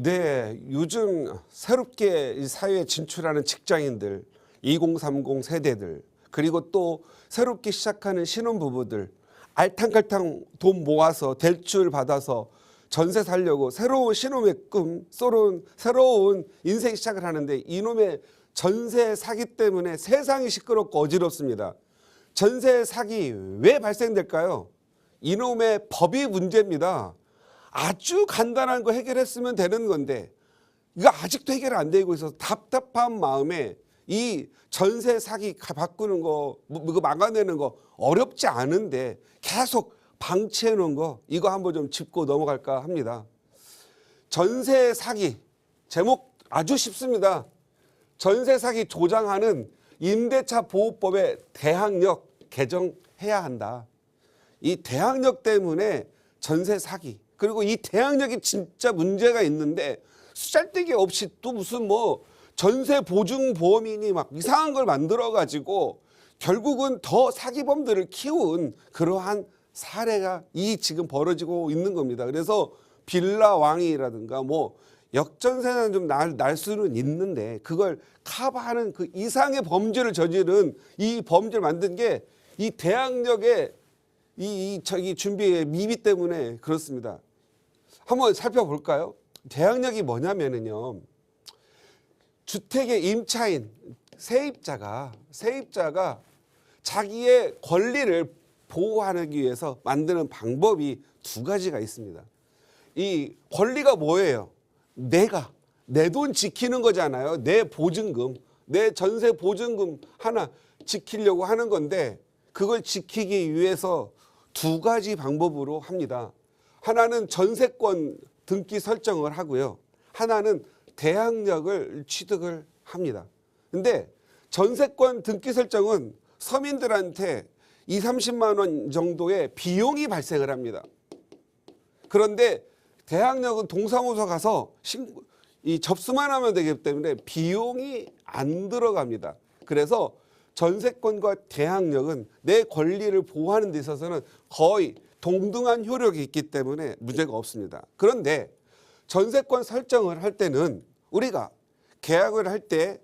네, 요즘 새롭게 이 사회에 진출하는 직장인들, 2030 세대들, 그리고 또 새롭게 시작하는 신혼부부들, 알탕갈탕 돈 모아서 대출 받아서 전세 살려고 새로운 신혼의 꿈, 새로운, 새로운 인생 시작을 하는데 이놈의 전세 사기 때문에 세상이 시끄럽고 어지럽습니다. 전세 사기 왜 발생될까요? 이놈의 법이 문제입니다. 아주 간단한 거 해결했으면 되는 건데 이거 아직도 해결 안 되고 있어서 답답한 마음에 이 전세 사기 가- 바꾸는 거 뭐, 이거 막아내는 거 어렵지 않은데 계속 방치해 놓은 거 이거 한번 좀 짚고 넘어갈까 합니다. 전세 사기 제목 아주 쉽습니다. 전세 사기 조장하는 임대차 보호법의 대항력 개정해야 한다. 이 대항력 때문에 전세 사기 그리고 이 대항력이 진짜 문제가 있는데 쓰잘데기 없이 또 무슨 뭐 전세 보증 보험이니 막 이상한 걸 만들어 가지고 결국은 더 사기범들을 키운 그러한 사례가 이 지금 벌어지고 있는 겁니다. 그래서 빌라 왕이라든가 뭐 역전세는 좀 날, 날 수는 있는데 그걸 커버하는 그 이상의 범죄를 저지른 이 범죄를 만든 게 이 대항력의 이, 이 저기 준비의 미비 때문에 그렇습니다. 한번 살펴볼까요? 대항력이 뭐냐면은요. 주택의 임차인 세입자가 세입자가 자기의 권리를 보호하기 위해서 만드는 방법이 두 가지가 있습니다. 이 권리가 뭐예요? 내가 내 돈 지키는 거잖아요. 내 보증금, 내 전세 보증금 하나 지키려고 하는 건데 그걸 지키기 위해서 두 가지 방법으로 합니다. 하나는 전세권 등기 설정을 하고요. 하나는 대항력을 취득을 합니다. 근데 전세권 등기 설정은 서민들한테 2, 30만 원 정도의 비용이 발생을 합니다. 그런데 대학력은 동사무소 가서 신고, 이 접수만 하면 되기 때문에 비용이 안 들어갑니다. 그래서 전세권과 대학력은 내 권리를 보호하는 데 있어서는 거의 동등한 효력이 있기 때문에 문제가 없습니다. 그런데 전세권 설정을 할 때는 우리가 계약을 할 때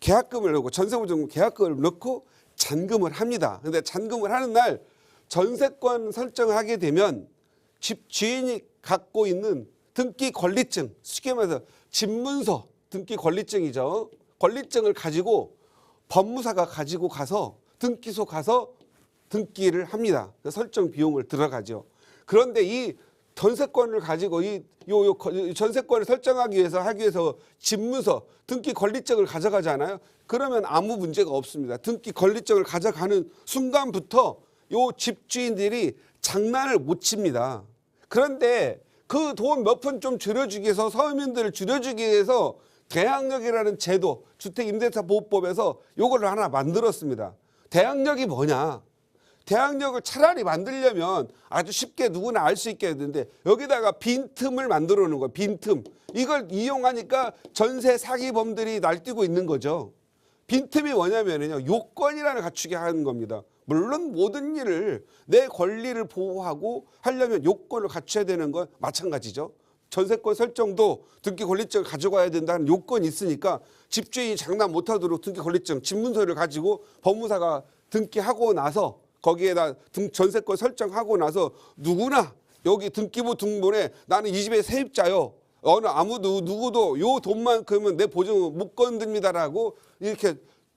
계약금을 넣고 전세보증금 계약금을 넣고 잔금을 합니다. 근데 잔금을 하는 날 전세권 설정을 하게 되면 집 주인이 갖고 있는 등기 권리증, 쉽게 말해서 집문서 등기 권리증이죠. 권리증을 가지고 법무사가 가지고 가서 등기소 가서 등기를 합니다. 설정 비용을 들어가죠. 그런데 이 전세권을 가지고 이 요, 요 전세권을 설정하기 위해서 하기 위해서 집문서 등기 권리증을 가져가잖아요. 그러면 아무 문제가 없습니다. 등기 권리증을 가져가는 순간부터 요 집주인들이 장난을 못 칩니다. 그런데 그 돈 몇 푼 좀 줄여주기 위해서 서민들을 줄여주기 위해서 대항력이라는 제도 주택임대차 보호법에서 요거를 하나 만들었습니다. 대항력이 뭐냐? 대항력을 차라리 만들려면 아주 쉽게 누구나 알 수 있게 했는데 여기다가 빈틈을 만들어 놓은 거예요. 빈틈. 이걸 이용하니까 전세 사기범들이 날뛰고 있는 거죠. 빈틈이 뭐냐면요. 요건이라는 갖추게 하는 겁니다. 물론 모든 일을 내 권리를 보호하고 하려면 요건을 갖춰야 되는 건 마찬가지죠. 전세권 설정도 등기 권리증을 가져가야 된다는 요건이 있으니까 집주인이 장난 못하도록 등기 권리증, 집문서를 가지고 법무사가 등기하고 나서 거기에다 등 전세권 설정하고 나서 누구나 여기 등기부 등본에 나는 이 집의 세입자요. 어느 아무도 누구도 요 돈만큼은 내 보증 못 건듭니다라고 이렇게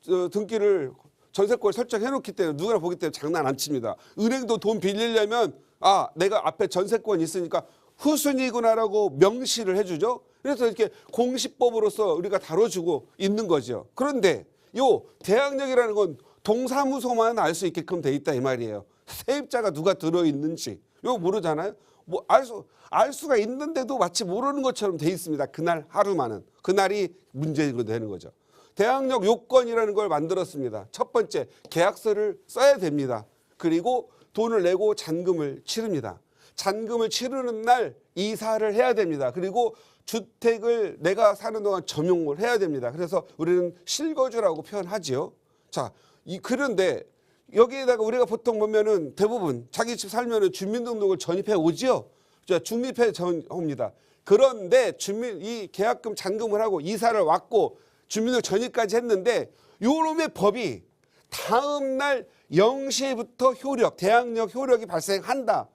어, 등기를 전세권 설정해 놓기 때문에 누구나 보기 때문에 장난 안 칩니다. 은행도 돈 빌리려면 아 내가 앞에 전세권 있으니까 후순위구나라고 명시를 해주죠. 그래서 이렇게 공시법으로서 우리가 다뤄주고 있는 거죠. 그런데 요 대항력이라는 건 동사무소만 알 수 있게끔 돼 있다 이 말이에요. 세입자가 누가 들어 있는지 이거 모르잖아요. 뭐 알수알 수가 있는데도 마치 모르는 것처럼 돼 있습니다. 그날 하루만은 그날이 문제가 되는 거죠. 대항력 요건이라는 걸 만들었습니다. 첫 번째 계약서를 써야 됩니다. 그리고 돈을 내고 잔금을 치릅니다. 잔금을 치르는 날 이사를 해야 됩니다. 그리고 주택을 내가 사는 동안 점용을 해야 됩니다. 그래서 우리는 실거주라고 표현하지요. 자, 이 그런데 여기에다가 우리가 보통 보면은 대부분 자기 집 살면은 주민등록을 전입해 오지요. 자, 중립해 전 옵니다. 그런데 주민 이 계약금 잔금을 하고 이사를 왔고 주민을 전입까지 했는데 요놈의 법이 다음 날 0시부터 효력, 대항력 효력이 발생한다.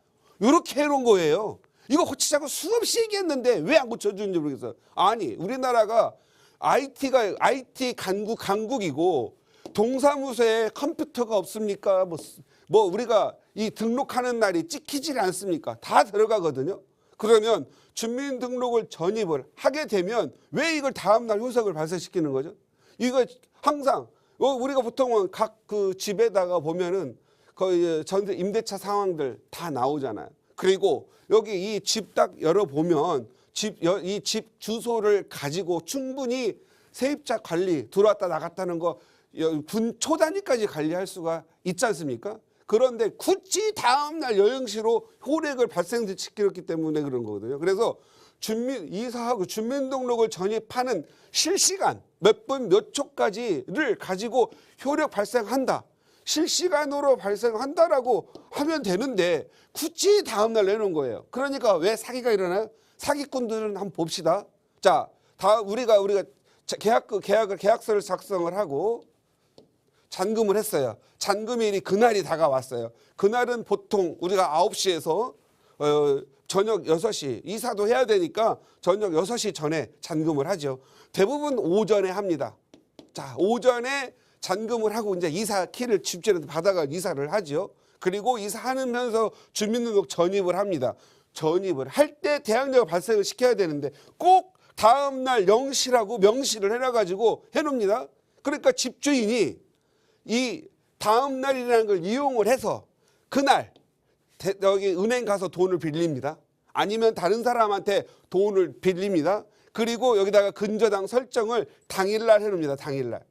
요렇게 해놓은 거예요. 이거 고치자고 수없이 얘기했는데 왜 안 고쳐주는지 모르겠어요. 아니, 우리나라가 IT가, IT 강국, 강국이고 동사무소에 컴퓨터가 없습니까? 뭐, 뭐 우리가 이 등록하는 날이 찍히질 않습니까? 다 들어가거든요. 그러면 주민등록을 전입을 하게 되면 왜 이걸 다음날 효석을 발생시키는 거죠? 이거 항상 어, 우리가 보통은 각 그 집에다가 보면은 거의 전세 임대차 상황들 다 나오잖아요. 그리고 여기 이 집 딱 열어 보면 집 이 집 주소를 가지고 충분히 세입자 관리 들어왔다 나갔다는 거 군 초단위까지 관리할 수가 있지 않습니까? 그런데 굳이 다음날 여행시로 호rek을 발생시켰기 때문에 그런 거거든요. 그래서 주민 이사하고 주민등록을 전입하는 실시간 몇 분 몇 초까지를 가지고 효력 발생한다. 실시간으로 발생한다라고 하면 되는데 굳이 다음날 내놓은 거예요. 그러니까 왜 사기가 일어나요? 사기꾼들은 한번 봅시다. 자, 다 우리가 우리가 계약 계약을 계약서를 작성을 하고 잔금을 했어요. 잔금일이 그날이 다가왔어요. 그날은 보통 우리가 9시에서 어, 저녁 6시 이사도 해야 되니까 저녁 6시 전에 잔금을 하죠. 대부분 오전에 합니다. 자, 오전에 잔금을 하고 이제 이사 키를 집주인한테 받아가 이사를 하죠. 그리고 이사하면서 주민등록 전입을 합니다. 전입을 할 때 대항력을 발생을 시켜야 되는데 꼭 다음날 영시라고 명시를 해놔가지고 해놓습니다. 그러니까 집주인이 이 다음 날이라는 걸 이용을 해서 그날 대- 여기 은행 가서 돈을 빌립니다. 아니면 다른 사람한테 돈을 빌립니다. 그리고 여기다가 근저당 설정을 당일날 해놓습니다. 당일날.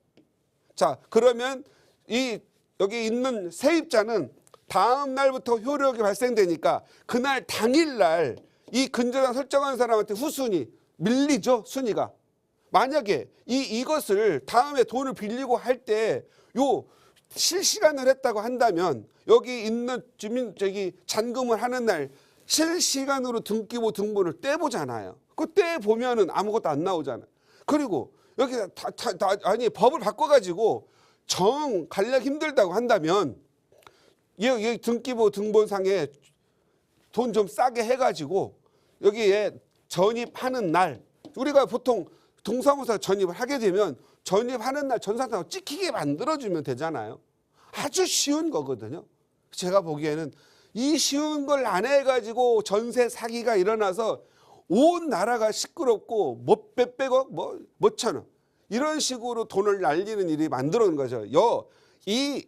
자 그러면 이 여기 있는 세입자는 다음 날부터 효력이 발생되니까 그날 당일날 이 근저당 설정한 사람한테 후순위 밀리죠 순위가 만약에 이 이것을 다음에 돈을 빌리고 할 때 요 실시간을 했다고 한다면 여기 있는 주민 저기 잔금을 하는 날 실시간으로 등기부 등본을 떼보잖아요. 그때 보면은 아무것도 안 나오잖아요. 그리고 여기 다, 다, 다 아니 법을 바꿔가지고 정 관리하기 힘들다고 한다면 여기, 여기 등기부 등본상에 돈 좀 싸게 해가지고 여기에 전입하는 날 우리가 보통 동사무소 전입을 하게 되면 전입하는 날 전산상으로 찍히게 만들어주면 되잖아요. 아주 쉬운 거거든요. 제가 보기에는 이 쉬운 걸 안 해가지고 전세 사기가 일어나서 온 나라가 시끄럽고 뭐 몇백억 뭐 몇천억 이런 식으로 돈을 날리는 일이 만들어 놓은 거죠. 여 이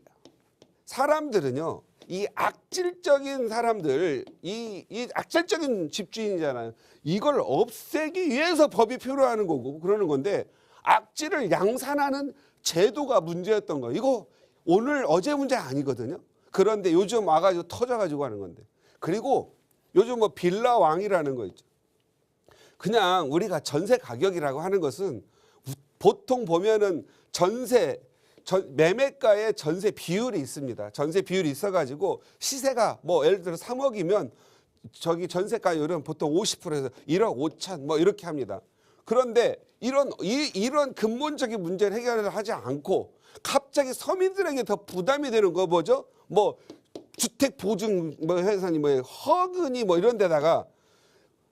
사람들은요. 이 악질적인 사람들, 이, 이 악질적인 집주인이잖아요. 이걸 없애기 위해서 법이 필요하는 거고 그러는 건데 악질을 양산하는 제도가 문제였던 거예요. 이거 오늘 어제 문제 아니거든요. 그런데 요즘 와가지고 터져가지고 하는 건데. 그리고 요즘 뭐 빌라 왕이라는 거 있죠. 그냥 우리가 전세 가격이라고 하는 것은 보통 보면은 전세 전- 매매가의 전세 비율이 있습니다. 전세 비율이 있어가지고 시세가 뭐 예를 들어 3억이면 저기 전세가율은 보통 50%에서 1억 5천 뭐 이렇게 합니다. 그런데 이런 이, 이런 근본적인 문제를 해결을 하지 않고 갑자기 서민들에게 더 부담이 되는 거 뭐죠? 뭐 주택 보증 뭐 회사니 뭐 허근이 뭐 이런 데다가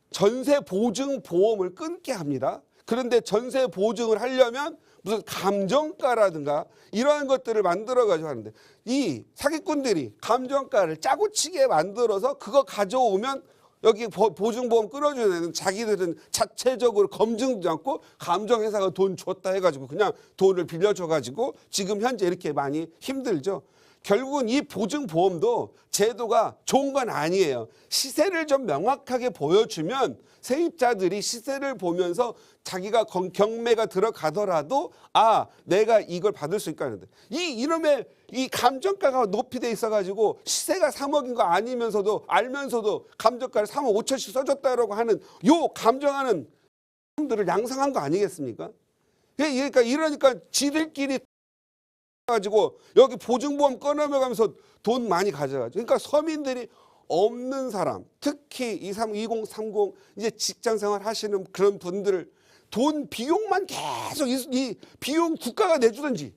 전세 보증 보험을 끊게 합니다. 그런데 전세 보증을 하려면 무슨 감정가라든가 이러한 것들을 만들어 가지고 하는데 이 사기꾼들이 감정가를 짜고 치게 만들어서 그거 가져오면 여기 보- 보증보험 끊어주는 애는 자기들은 자체적으로 검증도 않고 감정회사가 돈 줬다 해가지고 그냥 돈을 빌려줘가지고 지금 현재 이렇게 많이 힘들죠. 결국은 이 보증보험도 제도가 좋은 건 아니에요. 시세를 좀 명확하게 보여주면 세입자들이 시세를 보면서 자기가 건- 경매가 들어가더라도 아 내가 이걸 받을 수 있까 하는데 이 이놈의 이 감정가가 높이 돼 있어가지고 시세가 3억인 거 아니면서도 알면서도 감정가를 3억 5천씩 써줬다라고 하는 요 감정하는 사람들을 양상한 거 아니겠습니까? 예, 그러니까 이러니까 지들끼리 가지고 여기 보증보험 꺼내면서 돈 많이 가져가죠. 그러니까 서민들이 없는 사람, 특히 23, 2030 이제 직장 생활 하시는 그런 분들 돈 비용만 계속 이, 이 비용 국가가 내주든지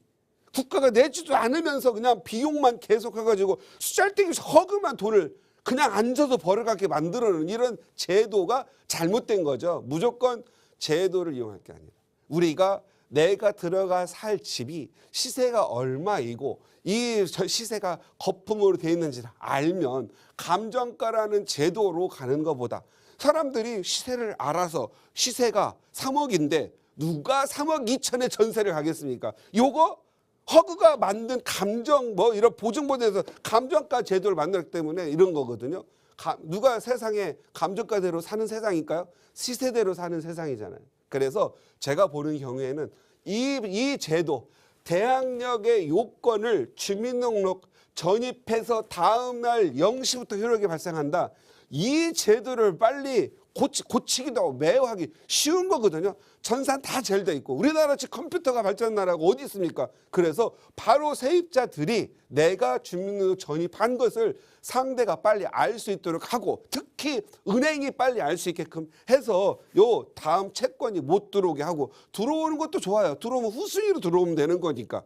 국가가 내지도 않으면서 그냥 비용만 계속 해가지고 수잘데기 허금한 돈을 그냥 앉아서 벌어가게 만들어놓은 이런 제도가 잘못된 거죠. 무조건 제도를 이용할 게 아니라 우리가 내가 들어가 살 집이 시세가 얼마이고 이저 시세가 거품으로 돼 있는지를 알면 감정가라는 제도로 가는 것보다 사람들이 시세를 알아서 시세가 3억인데 누가 3억 2천에 전세를 가겠습니까? 요거 허그가 만든 감정 뭐 이런 보증보험에서 감정가 제도를 만들었기 때문에 이런 거거든요. 가- 누가 세상에 감정가대로 사는 세상일까요? 시세대로 사는 세상이잖아요. 그래서 제가 보는 경우에는 이, 이 제도 대항력의 요건을 주민등록 전입해서 다음 날 0시부터 효력이 발생한다. 이 제도를 빨리 고치, 고치기도 하고 매우 하기 쉬운 거거든요. 전산 다잘돼 있고 우리나라같이 컴퓨터가 발전 나라가 어디 있습니까? 그래서 바로 세입자들이 내가 주민등록 전입한 것을 상대가 빨리 알 수 있도록 하고 특히 은행이 빨리 알 수 있게끔 해서 요 다음 채권이 못 들어오게 하고 들어오는 것도 좋아요. 들어오면 후순위로 들어오면 되는 거니까.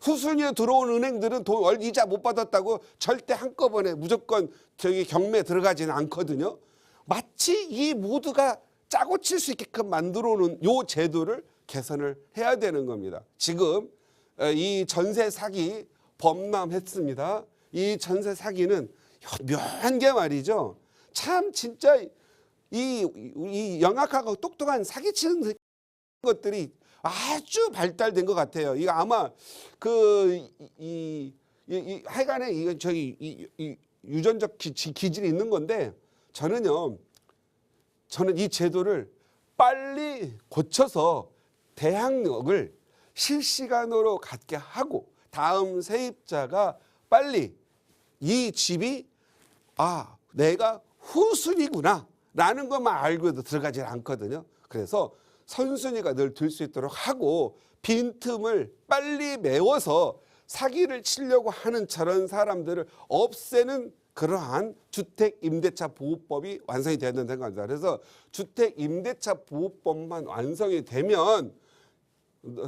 후순위에 들어온 은행들은 돈월 이자 못 받았다고 절대 한꺼번에 무조건 저기 경매 들어가지는 않거든요. 마치 이 모두가 짜고 칠 수 있게끔 만들어 놓은 요 제도를 개선을 해야 되는 겁니다. 지금 어, 이 전세 사기 범람했습니다. 이 전세 사기는 묘한 게 말이죠. 참 진짜 이, 이 영악하고 똑똑한 사기치는 것들이 아주 발달된 것 같아요. 이거 아마 그 이 이, 이, 하여간에 이거 저기 이, 이 유전적 기, 지- 기질이 있는 건데 저는요. 저는 이 제도를 빨리 고쳐서 대항력을 실시간으로 갖게 하고 다음 세입자가 빨리 이 집이 아 내가 후순위구나 라는 것만 알고도 들어가지 않거든요. 그래서 선순위가 늘 들 수 있도록 하고 빈틈을 빨리 메워서 사기를 치려고 하는 저런 사람들을 없애는 그러한 주택 임대차 보호법이 완성이 되어야 된다는 겁니다. 그래서 주택 임대차 보호법만 완성이 되면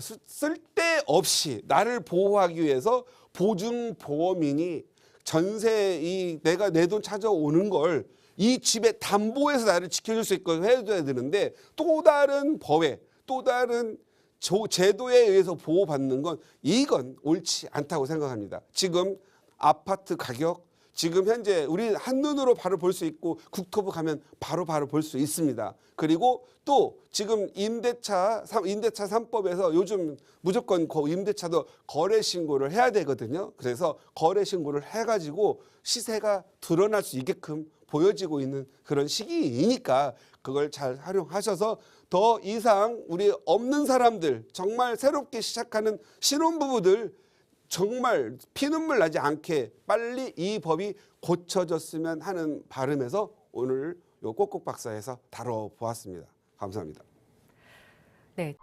쓰- 쓸데없이 나를 보호하기 위해서 보증 보험인이 전세 이 내가 내 돈 찾아오는 걸 이 집의 담보에서 나를 지켜줄 수 있고 해줘야 되는데 또 다른 법에 또 다른 조- 제도에 의해서 보호받는 건 이건 옳지 않다고 생각합니다. 지금 아파트 가격 지금 현재 우리 한눈으로 바로 볼 수 있고 국토부 가면 바로 바로 볼 수 있습니다. 그리고 또 지금 임대차 삼- 임대차 삼법에서 요즘 무조건 거- 임대차도 거래 신고를 해야 되거든요. 그래서 거래 신고를 해 가지고 시세가 드러날 수 있게끔 보여지고 있는 그런 시기이니까 그걸 잘 활용하셔서 더 이상 우리 없는 사람들 정말 새롭게 시작하는 신혼부부들 정말 피눈물 나지 않게 빨리 이 법이 고쳐졌으면 하는 바람에서 오늘 요 꼭꼭 박사에서 다뤄보았습니다. 감사합니다. 네.